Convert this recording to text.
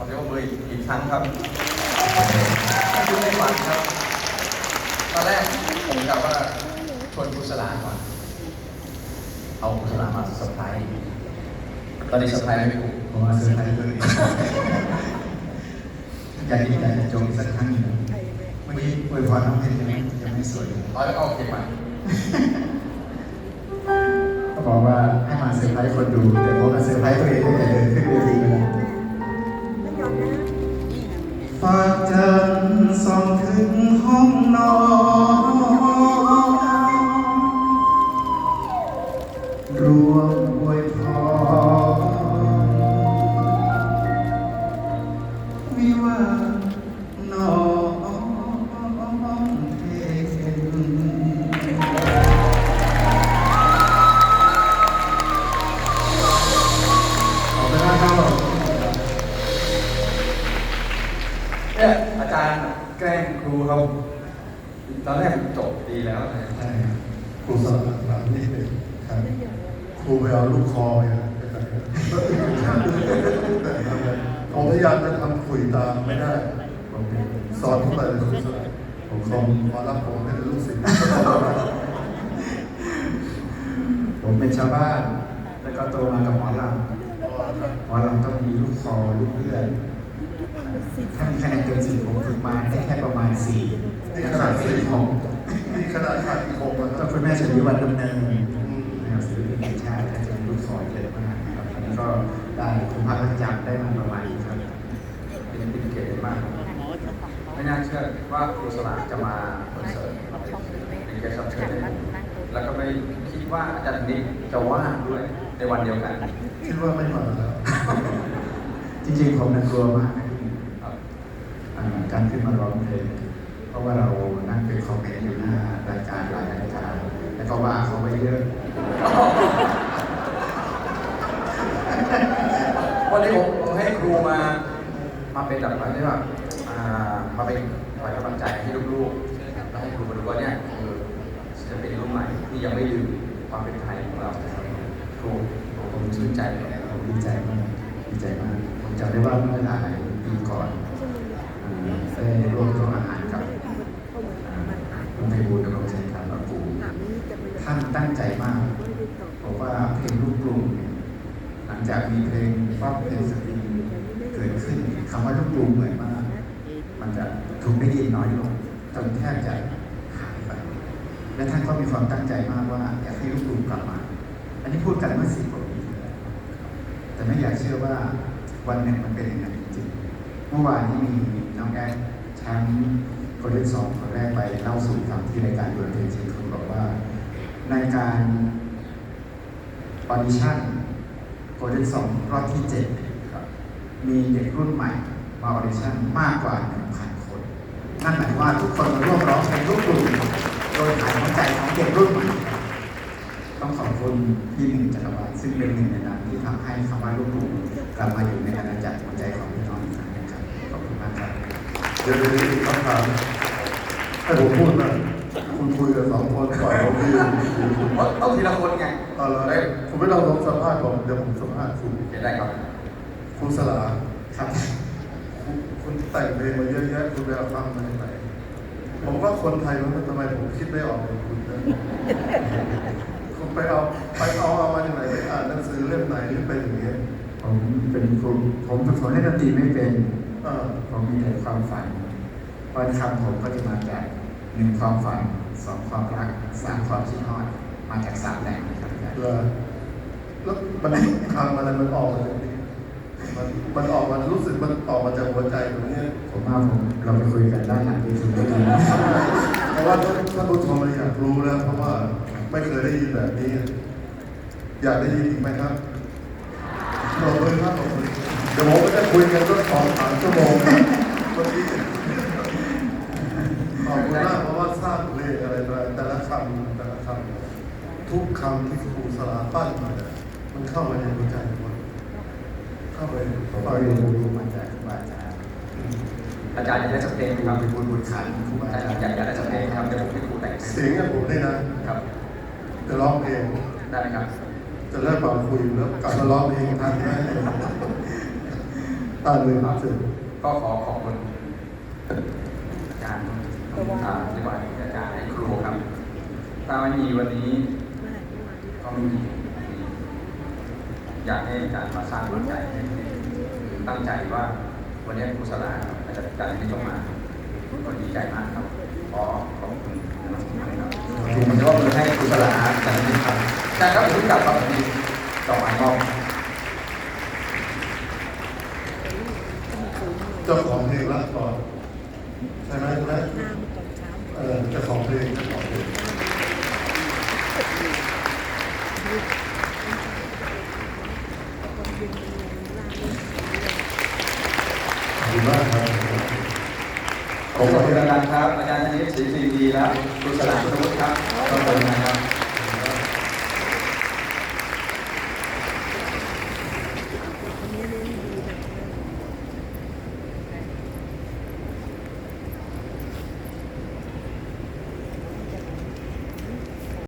ขอเรียกว่ามืออีกครั้งครับนี่คือในฝันครับ ตอนแรกผมกะว่าชวนครูสลาก่อน เอาครูสลามาเซอร์ไพรส์ตอนนี้เซอร์ไพรส์ไหมครูผมมาเซอร์ไพรส์ตัวเองอยากกินอยากจะจงอีกสักครั้งหนึ่งเมื่อกี้อวยพรน้องเพชรยังไม่ยังไม่สวยเลยเอาเอาโอเคมาเขาบอกว่าให้มาเซอร์ไพรส์คนดู แต่ผมมาเซอร์ไพรส์ตัวเองตั้งแต่เดินขึ้นเวทีไปแล้ว ฝากจันส่องถึงห้องนอนรวมอวยพรวิวา แกล้งครูเขาตอนแรกจบดีแล้วนะใช่ครับครูสอนหลังนี่เป็นครับครูไปเอาลูกคอไปนะผมพยายามจะทำคุยตามไม่ได้ผมเป็นสอนเข้าไปเลยครูสอนผมขอมารับผมเป็นลูกศิษย์ผมเป็นชาวบ้าน แล้วก็โตมากับหมอลำหมอลำต้องมีลูกคอลูกเอื้อนถ้ามีคะแนนเกินสี่ผมฝึกมาได้แค่ประมาณสี่ นี่ขนาดสี่ ข ข อ อง งนี่ขนาดขาดอีกห กนะคต้รัอบงคุณแม่ชลีวันดำเนินนะครับศิลปินแห่งชาติท่านจะมีลูกคอเยอะมากนะครับอันนี้ก็ได้คุณพระราชจักรได้มาประมาณนี้ครับเป็นเป็นเกียรติมากไม่น่าเชื่อว่าครูสลาจะมาคอนเสิร์ตเป็นแขกรับเชิญเลยแล้วก็ไม่คิดว่าอาจารย์นิกจะว่างด้วยในวันเดียวกันคิดว่าไม่มาแล้วจริงๆผมน่ากลัวมากนะครับอ่าการขึ้นมาร้องเพลงเพราะว่าเรานั่งเป็นคอมเมนต์อยู่หน้ารายการหลายรายการแล้ว ก็ว่าเขาไว้เยอะ วันนี้ผมผมให้ครูมา มาเป็นแบบอะไรที่แบบอ่ามาเป็นคอยกำลังใจให้ลูกๆแล้วให้ครูมาดูว่าเนี่ยคือจะเป็นรุ่นใหม่ที่ยังไม่ลืมความเป็นไทยของเราครูผมชื่นใจผมดีใจมากดีใจมากผมจำได้ว่าเมื่อหลายปีก่อนได้ร่วมโต๊ะอาหารกับคุณไพบูลย์ดำรงชัยการปปูท่านตั้งใจมากบอกว่าเพลงลูกกรุงเนี่ยหลัง จากมีเพลงป๊อปเพลงสตริงเกิดขึ้นคำว่าลูกกรุงเหมือนมากมันจะถูกได้ยินน้อยลงจนแทบจะหายไปและท่านก็มีความตั้งใจมากว่า อยากให้ลูกกรุงกลับมา อันนี้พูดกันเมื่อสิบกว่าปีที่แล้วแต่ไม่อยากเชื่อว่าวันหนึ่งมันเป็นอย่างนั้นจริงเมื่อวานนี้มีน้องแอดแชมป์คนที่สองคนแรกไปเล่าสู่ฟังที่รายการดนตรีเชียงคุณบอกว่าในการออดิชั่น คนที่สองรอบที่เจ็ดครับมีเด็กรุ่นใหม่มาออดิชั่นมากกว่า 1,000 คน นั่นหมายว่าทุกคนมาร่วมร้องเพลงลูกกรุงโดยฐานหัวใจของเด็กรุ่นใหม่ต้องขอบคุณพี่หนึ่งจักรวาลซึ่งเป็นหนึ่งในนั้นที่ทำให้คำว่าลูกกรุงกลับมาอยู่ในอาณาจักรหัวใจของพี่น้องอีกครั้งหนึงครับขอบคุณมากครับเดี๋ยวเดี๋ยวอีคำถามให้ผมพูดนะคุณคุยกับสองคนปล่อยผมยืน คนไงเอาละได้คุณไม่ต้องลงสัมภาษณ์ผมเดี๋ยวผมสัมภาษณ์คุณเดี๋ยวได้ครับ คุณสลาครับ คุณคุณแต่งเพลงมาเยอะแยะคุณไปเอาฟังมาจากไหนผมว่าคนไทยมันทำไมผมคิดไม่ออกเลยคุณนะคุณไปเอาไปเอาเอามาจากไหนไปอ่านหนังสือเล่มไหนที่เป็นอย่างเงี้ยผมเป็นครูผมเป็นคนเล่นดนตรีไม่เป็นเออผมมีแต่ความฝันวันคำผมก็จะมาจากหนึ่งความฝันสองความรักสามความคิดฮอด มาจากสามแหล่งนะครับอาจารย์เลยแล้วมันทำอะไรมันออกมาจากนี้มันมันออกมารู้สึกมันออกมาจากหัวใจตรงเนี้ยผมว่าผมเราไปคุยกันด้านหลังเวทีได้ดีเพราะว่าท่านท่านผู้ชมเลยอยากรู้นะเพราะว่าไม่เคยได้ยินแบบนี้ อยากได้ยินอีกไหมครับขอบคุณครับขอบคุณเดี๋ยวผมก็จะคุยกันสักสองสามชั่วโมงนะเมื่อกี้ขอบคุณมากเพราะว่าทราบเพลงอะไรแต่ละคำแต่ละคำ ทุกคำที่ครูสลาปั้นมาเนี่ยมันเข้ามาในหัวใจหมดเข้าไปผมไปก็เรียนรู้มาจากครูบาอาจารย์อาจารย์อยากได้สักเพลงครับเป็นบุญบุญขันครูบาอาจารย์อยากอยากได้สักเพลงครับเดี๋ยวผมให้ครูแต่งเสียงอย่างผมเนี่ยนะครับจะร้องเพลงได้ไหมครับ จะเลิกเป่าคุยแล้วกลับมาร้องเพลงทันไหมอ่านเลยครับสร็จก็ขอขอบคุณอาจารย์อ่าอธิบายอาจารย์ให้ครูครับถ้าไม่มีวันนี้ ไม่มีอยากให้อาจารย์มาสร้างกำลังใจตั้งใจว่าวันนี้ครูสลาอาจารย์การที่ยกมาก็ดีใจมากครับขอขอบคุณนะครับครูมันก็มือให้ครูสลาอาจารย์ที่ครับอาจารย์ครับผมกลับมาพอดีต่อมารอบเจ้าของเพลงรักก่อนใช่ไหมใช่ไหมเออเจ้าของเพลงเจ้าของ เพลงขอบคุณมากครับผมขอบคุณอาจารย์ครับอาจารย์ธนิตศรีปรีดีแล้วคุณสลามสมุทรครับขอบคุณนะครับ